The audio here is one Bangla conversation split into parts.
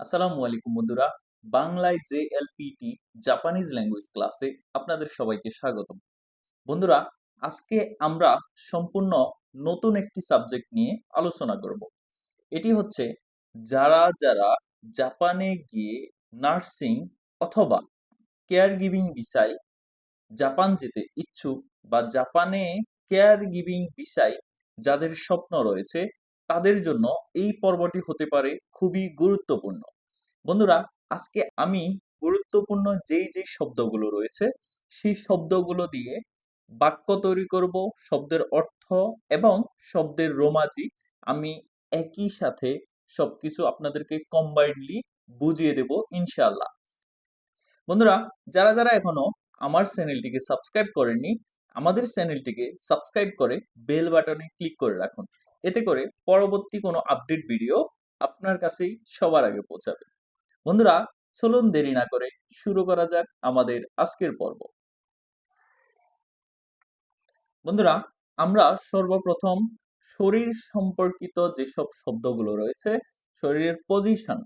আসসালামু আলাইকুম বন্ধুরা, বাংলায় জে এলপিটি জাপানিজ ল্যাঙ্গুয়েজ ক্লাসে আপনাদের সবাইকে স্বাগতম। বন্ধুরা, আজকে আমরা সম্পূর্ণ নতুন একটি সাবজেক্ট নিয়ে আলোচনা করব। এটি হচ্ছে যারা যারা জাপানে গিয়ে নার্সিং অথবা কেয়ার গিভিং বিষয় জাপান যেতে ইচ্ছুক বা জাপানে কেয়ার গিভিং বিষয় যাদের স্বপ্ন রয়েছে তাদের জন্য এই পর্বটি হতে পারে খুবই গুরুত্বপূর্ণ। বন্ধুরা, আজকে আমি গুরুত্বপূর্ণ যেই যেই শব্দগুলো রয়েছে, সেই শব্দগুলো দিয়ে বাক্য তৈরি করব, শব্দের অর্থ এবং শব্দের রোমাজি। আমি একই সাথে সবকিছু আপনাদেরকে কম্বাইন্ডলি বুঝিয়ে দেব ইনশাল্লাহ বন্ধুরা, যারা যারা এখনও আমার চ্যানেলটিকে সাবস্ক্রাইব করেননি, আমাদের চ্যানেলটিকে সাবস্ক্রাইব করে বেল বাটনে ক্লিক করে রাখুন। এতে করে পরবর্তী কোনো আপডেট ভিডিও আপনার কাছেই সবার আগে পৌঁছাবে। বন্ধুরা, চলুন দেরি না করে শুরু করা যাক আমাদের আজকের পর্ব। বন্ধুরা, আমরা সর্বপ্রথম শরীর সম্পর্কিত যেসব শব্দগুলো রয়েছে, শরীরের পজিশন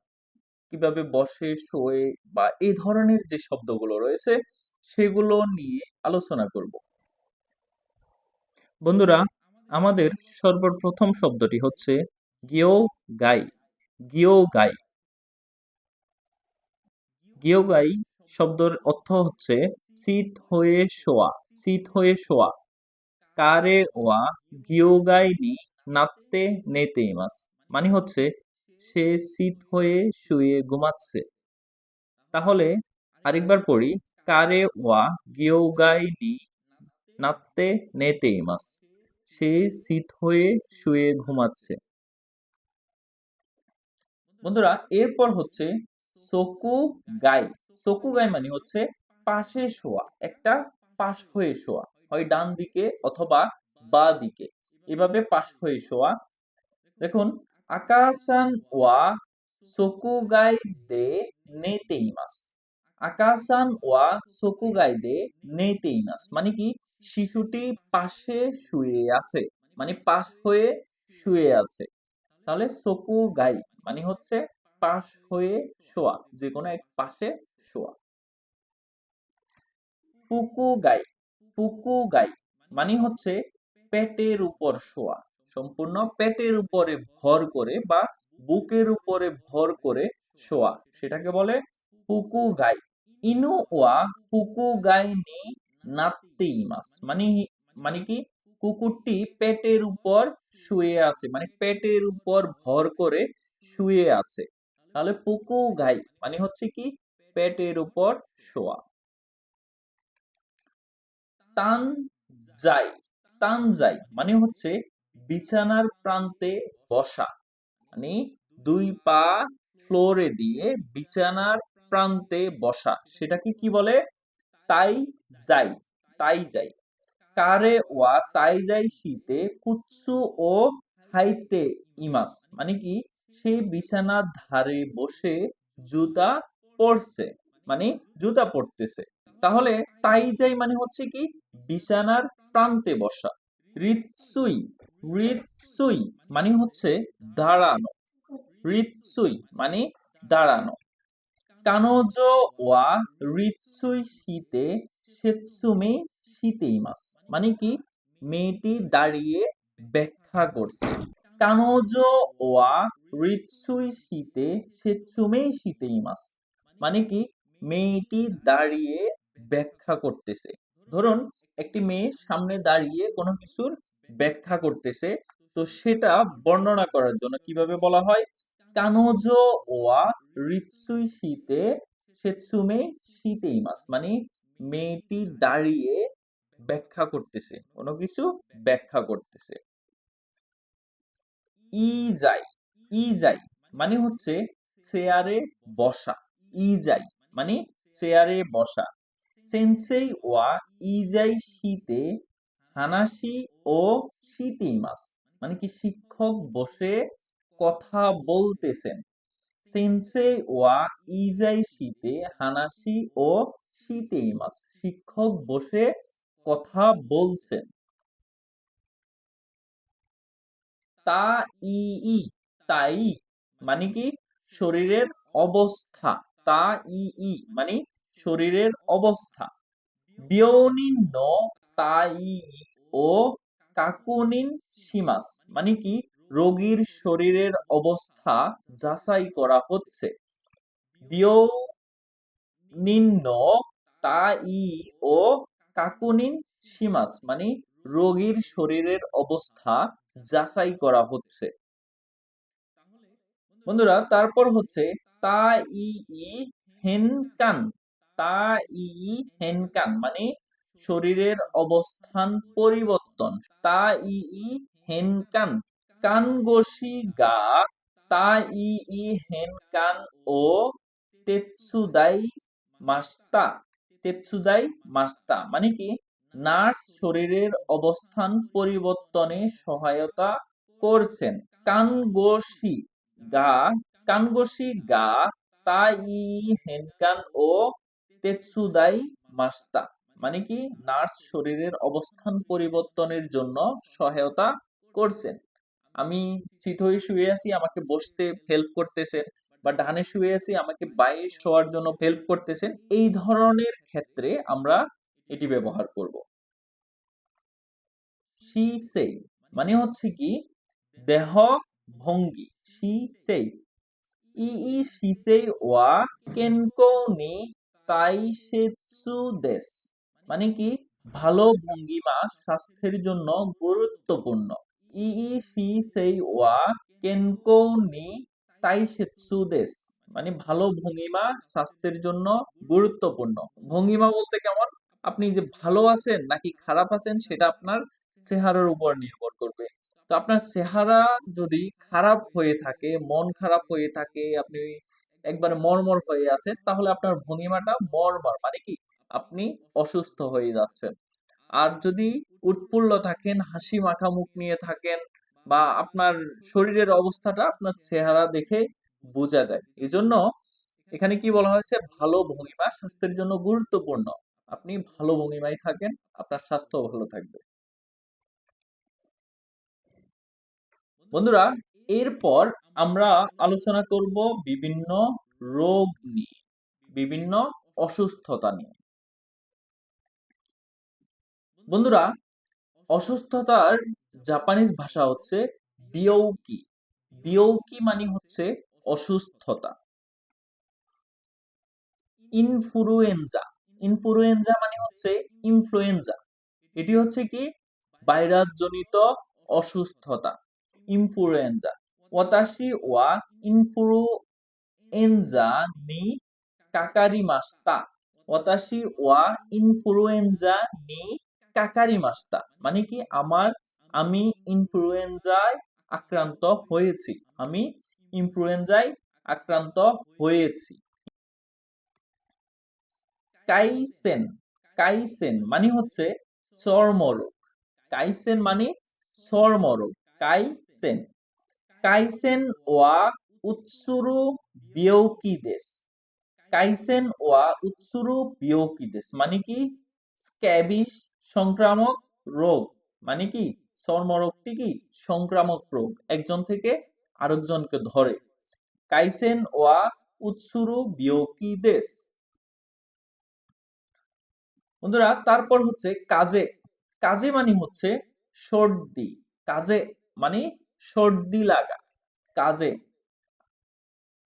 কীভাবে বসে, শোয়ে বা এই ধরনের যে শব্দগুলো রয়েছে, সেগুলো নিয়ে আলোচনা করব। বন্ধুরা আমাদের সর্বপ্রথম শব্দটি হচ্ছে গিও গাই গিও গাই। গিও গাই শব্দের অর্থ হচ্ছে শীত হয়ে শোয়া, শীত হয়ে শোয়া। কারে ওয়া গিওগাই নি নাত্তে নেতে মাস মানে হচ্ছে সে শীত হয়ে শুয়ে ঘুমাচ্ছে। তাহলে আরেকবার পড়ি, কারে ওয়া গিওগাই নি নাত্তে নেতে মাস। সে শীত হয়ে শুয়ে ঘুমাচ্ছে। বন্ধুরা, এরপর হচ্ছে সোকু গাই সোকু গাই মানে হচ্ছে পাশে শোয়া, একটা পাশ হয়ে শোয়া। হয় ডান দিকে অথবা বা দিকে। এভাবে পাশ হয়ে শোয়া। দেখুন, আকাশান ওয়া সোকুগাই দে নেতেইমাস আকাশান ওয়া সোকুগাই দে নেতেইমাস মানে কি? শিশুটি পাশে শুয়ে আছে মানে পাশ হয়ে শুয়ে আছে। তাহলে সোকু গাই মানে হচ্ছে পাশ হয়ে শোয়া যে কোনো এক পাশে শোয়া। পুকু গাই পুকু গাই মানে হচ্ছে পেটের উপর শোয়া। সম্পূর্ণ পেটের উপরে ভর করে বা বুকের উপরে ভর করে শোয়া, সেটাকে বলে পুকু গাই। ইনু ওয়া পুকু গাই নি নাত্তেই মাস মানে মানে কি? কুকুরটি পেটের উপর শুয়ে আছে মানে পেটের উপর ভর করে শুয়ে আছে। তাহলে পুকু মানে হচ্ছে কি? পেটের উপর শোয়া। তান যাই তান যাই মানে হচ্ছে বিছানার প্রান্তে বসা। মানে দুই পা ফ্লোরে দিয়ে বিছানার প্রান্তে বসা। সেটাকে কি বলে? তাই যাই, তাই যাই। কারে ওয়া তাই যাই শীতে কুৎসু ও হাইতে ইমাস মানে কি, সে বিছানার ধারে বসে জুতা পরছে মানে জুতা পরতেছে। তাহলে তাই যাই মানে হচ্ছে কি, বিছানার প্রান্তে বসা। রিৎসুই রিৎসুই মানে হচ্ছে দাঁড়ানো। রিৎসুই মানে দাঁড়ানো। কানজ ওয়া রিৎসুই শীতে সেৎসুমে শীতেই মাস। মানে কি? মেয়েটি দাঁড়িয়ে ব্যাখ্যা করছে। কানজ ওয়া রিৎসুই শীতে সেৎসুমে শীতেই মাস। মানে কি? মেয়েটি দাঁড়িয়ে ব্যাখ্যা করতেছে। ধরুন, একটি মেয়ে সামনে দাঁড়িয়ে কোনো কিছুর ব্যাখ্যা করতেছে, তো সেটা বর্ণনা করার জন্য কীভাবে বলা হয়? কানোজ ওয়া রিৎসুই শীতে সেৎসুমে শীতেই মাস। মানে মেয়েটি দাঁড়িয়ে ব্যাখ্যা করতেছে, কোনো কিছু ব্যাখ্যা করতেছে। ই যাই ই যাই মানে হচ্ছে চেয়ারে বসা, ই যাই মানে চেয়ারে বসা। সেন্সেই ওয়া ইজাই শীতে, হানাসি ও শীতেই মাস মানে কি শিক্ষক বসে কথা বলতেছেন। সেন্সে ওয়া ইজাই শীতে, হানাসি ও শীতেই মাস। শিক্ষক বসে কথা বলছেন। তা ই তাই মানে কি? শরীরের অবস্থা। তা ই মানে শরীরের অবস্থা। ন ও কাকুনিন সীমাস মানে কি? রোগীর শরীরের অবস্থা যাচাই করা হচ্ছে। বিয়নিন কাকুনিন সীমাস মানে রোগীর শরীরের অবস্থা যাচাই করা হচ্ছে। বন্ধুরা, তারপর হচ্ছে তা ই হেনকান তা ই হেনকান মানে শরীরের অবস্থান পরিবর্তন তা ই ই হেনকান কানগোশি গা তা ই হেনকান ও তেৎসুদাই মাস্তা তেৎসুদাই মাস্তা মানে কি? নার্স শরীরের অবস্থান পরিবর্তনে সহায়তা করছেন। কানগোশি গা কানগোশি গা, তাই হেনকান ও তেৎসুদাই মাস্তা মানে কি? নার্স শরীরের অবস্থান পরিবর্তনের জন্য সহায়তা করছেন। আমি চিত হয়ে শুয়ে আছি, আমাকে বসতে হেল্প করতেছেন। বা ডানে শুয়ে আছি আমাকে বাইরে শোয়ার জন্য হেল্প করতেছেন এই ধরনের ক্ষেত্রে আমরা এটি ব্যবহার করব। শি সেই মানে হচ্ছে কি, দেহ ভঙ্গি। শি সেই ই শিসেই ওয়া কেনকো নি তাই সেতসু দেশ মানে কি, ভালো ভঙ্গিমা স্বাস্থ্যের জন্য গুরুত্বপূর্ণ। ই ই সি শিসেই ওয়া কেনকো নি তাই সেতসু মানে ভালো ভঙ্গিমা স্বাস্থ্যের জন্য গুরুত্বপূর্ণ। ভঙ্গিমা বলতে কেমন? আপনি যে ভালো আছেন নাকি খারাপ আছেন সেটা আপনার চেহারার উপর নির্ভর করবে। তো আপনার চেহারা যদি খারাপ হয়ে থাকে, মন খারাপ হয়ে থাকে, আপনি একবার মরমর হয়ে আছেন, তাহলে আপনার ভঙ্গিমাটা মরমর। মানে কি? আপনি অসুস্থ হয়ে যাচ্ছেন। আর যদি উৎফুল্ল থাকেন হাসি মাখা মুখ নিয়ে থাকেন বা আপনার শরীরের অবস্থাটা আপনার চেহারা দেখে বোঝা যায়। এজন্য এখানে কি বলা হয়েছে? ভালো ভঙ্গিমা স্বাস্থ্যের জন্য গুরুত্বপূর্ণ। আপনি ভালো ভঙ্গিমায় থাকেন, আপনার স্বাস্থ্য ভালো থাকবে। বন্ধুরা, এরপর আমরা আলোচনা করব বিভিন্ন রোগ নিয়ে, বিভিন্ন অসুস্থতা নিয়ে। বন্ধুরা, অসুস্থতার জাপানিজ ভাষা হচ্ছে বিয়ৌকি। বিয়ৌকি মানে হচ্ছে অসুস্থতা। ইনফ্লুয়েঞ্জা। ইনফ্লুয়েঞ্জা মানে হচ্ছে ইনফ্লুয়েঞ্জা। এটি হচ্ছে কি? ভাইরাস জনিত অসুস্থতা। ইনফ্লুয়েঞ্জা। ওয়াতাশি ওয়া ইনফ্লুয়েঞ্জা নি কাকারিমাস্তা। ওয়াতাশি ওয়া ইনফ্লুয়েঞ্জা নি কাকারিমাস্তা। মানে কি? আমার আমি ইনফ্লুয়েঞ্জায় আক্রান্ত হয়েছি। আমি ইনফ্লুয়েঞ্জায় আক্রান্ত হয়েছি। কাইসেন কাইসেন মানে হচ্ছে চর্মরোগ। কাইসেন মানে চর্মরোগ। কাইসেন কাইসেন ওয়া উৎসুরু বিয়ৌকিদেশ কাইসেন ওয়া উৎসুরু বিয়ৌকিদেশ মানে কি? স্ক্যাবিস সংক্রামক রোগ। মানে কি? চর্মরোগটি কি সংক্রামক রোগ। একজন থেকে আরেকজনকে ধরে। কাইসেন ওয়া উৎসুরু বিয়ৌকিদেশ বন্ধুরা, তারপর হচ্ছে কাজে। কাজে মানে হচ্ছে সর্দি। কাজে মানে সর্দি লাগা। কাজে।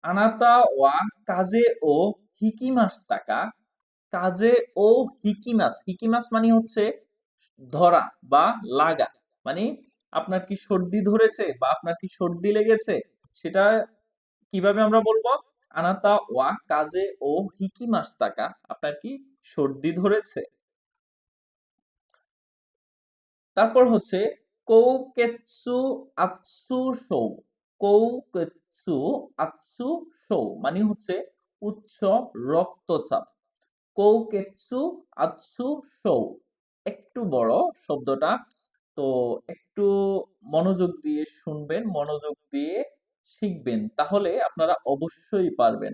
আনাতা ওয়া কাজে ও হিকিমাস টাকা কাজে ও হিকিমাস। হিকিমাস মানে হচ্ছে ধরা বা লাগা। মানে আপনার কি সর্দি ধরেছে বা আপনার কি সর্দি লেগেছে, সেটা কীভাবে আমরা বলব? আনাতা ওয়া কাজে ও হিকিমাস টাকা আপনার কি সর্দি ধরেছে? তারপর হচ্ছে কৌ কৌকেৎসু আৎসু শৌ কৌকেৎসু আৎসু শৌ মানে হচ্ছে উচ্চ রক্তচাপ। কৌকেৎসু আৎসু শৌ একটু বড় শব্দটা তো একটু মনোযোগ দিয়ে শুনবেন, মনোযোগ দিয়ে শিখবেন। তাহলে আপনারা অবশ্যই পারবেন।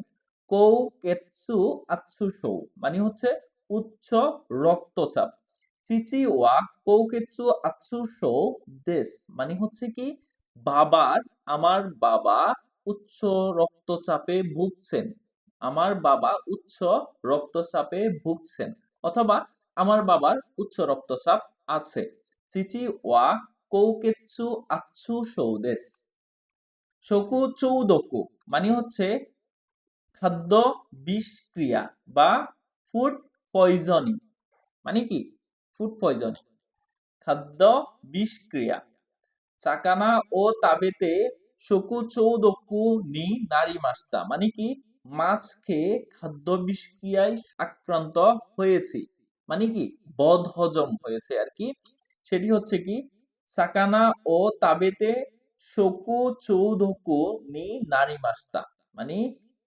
কৌকেৎসু আৎসু শৌ মানে হচ্ছে উচ্চ রক্তচাপ। চিচি ওয়া কৌকেৎসু আৎসু শৌ দেশ মানে হচ্ছে কি বাবার, আমার বাবা উচ্চ রক্তচাপে ভুগছেন। আমার বাবা উচ্চ রক্তচাপে ভুগছেন। অথবা আমার বাবার উচ্চ রক্তচাপ আছে। চিচি ওয়া কৌকেৎসু আচ্ছু সৌদেশ শকু চৌদকু মানে হচ্ছে খাদ্য বিষক্রিয়া বা ফুড পয়জনিং মানে কি ফুড পয়জনিং খাদ্য বিষক্রিয়া চাকানা ও তাবেতে শকু চৌদকু নি নারী মাস্তা মানে কি মাছ খেয়ে খাদ্য বিষক্রিয়ায় আক্রান্ত হয়েছি মানে কি বদ হজম হয়েছে আর কি সেটি হচ্ছে কি? সাকানা ও তাবেতে শকু চৌদকু নি নারী মাস্তা। মানে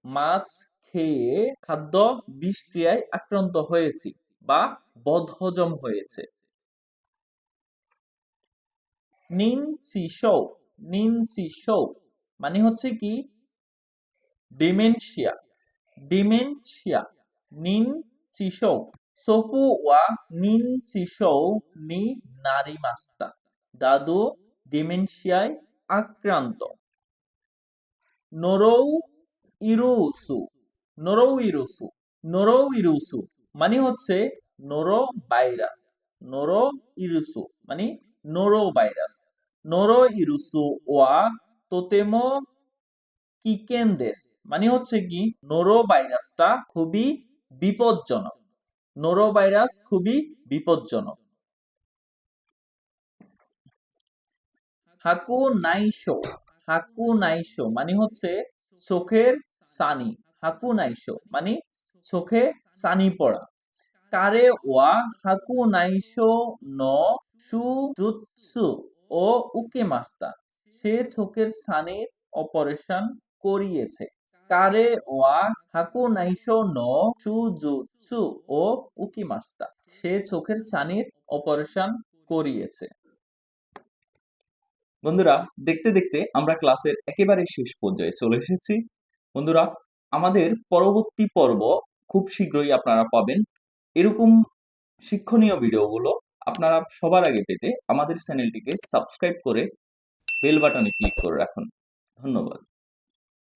মাছ খেয়ে খাদ্য বিষক্রিয়ায় আক্রান্ত হয়েছি বা বদহজম হয়েছে। নিনসিশৌ নিনসিশৌ মানে হচ্ছে কি? ডিমেনশিয়া ডিমেনশিয়া, নিন চিশৌ সোফু ওয়া নিন চিশৌ নি নারী মাস্তা, দাদু ডিমেনশিয়ায় আক্রান্ত। নোরৌ ইরুসু নোরৌ ইরুসু নোরৌ ইরুসু মানে হচ্ছে নোরো ভাইরাস, নোরো ইরুসু মানে নোরো ভাইরাস। নোরো ইরুসু ওয়া তোতেমো কিকেনদেস মানে হচ্ছে কি, নোরো ভাইরাসটা খুবই বিপজ্জনক। নোরো ভাইরাস খুবই বিপজ্জনক। হাকু নাইশো হাকু নাইশো মানে হচ্ছে চোখের সানি, হাকু নাইশো মানে চোখে সানি পড়া। কারে ওয়া হাকু নাইশো ন সু জুৎসু ও উকে মাস্তা, সে চোখের সানির অপারেশন করিয়েছে। কারে ওয়া হাকু নাইশো ন সু জুৎসু ও উকি মাস্তা সে চোখের ছানির অপারেশন করিয়েছে বন্ধুরা দেখতে দেখতে আমরা ক্লাসের একেবারে শেষ পর্যায়ে চলে এসেছি বন্ধুরা আমাদের পরবর্তী পর্ব খুব শীঘ্রই আপনারা পাবেন এরকম শিক্ষণীয় ভিডিওগুলো আপনারা সবার আগে পেতে আমাদের চ্যানেলটিকে সাবস্ক্রাইব করে বেল বাটনে ক্লিক করে রাখুন ধন্যবাদ